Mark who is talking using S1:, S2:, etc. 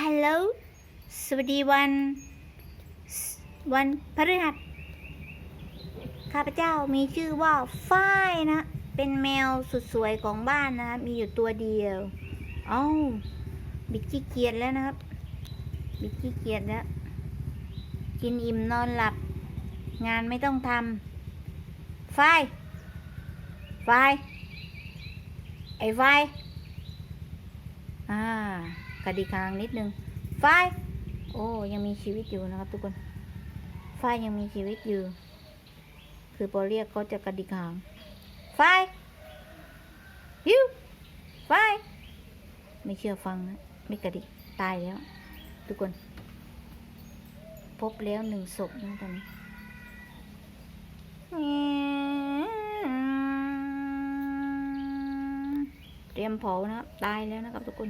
S1: ฮัลโหล สวัสดีวัน วันพฤหัส ข้าพเจ้ามีชื่อว่าฝ้ายนะ เป็นแมวสุดสวยของบ้านนะ มีอยู่ตัวเดียวเอ้าบิกขี้เกียจแล้วนะครับ บิกขี้เกียจแล้ว กินอิ่มนอนหลับ งานไม่ต้องทำฝ้ายฝ้ายไอ้ฝ้ายอ่า กระดิกหางนิดนึงฝ้ายโอ้ยังมีชีวิตอยู่นะครับทุกคนฝ้ายยังมีชีวิตอยู่ คือพอเรียกเขาจะกระดิกหางฝ้ายฮิวฝ้ายไม่เชื่อฟังนะไม่กระดิกตายแล้ว ทุกคน พบแล้วหนึ่งศพนะตอนนี้เตรียมเผานะครับตายแล้วนะครับทุกคน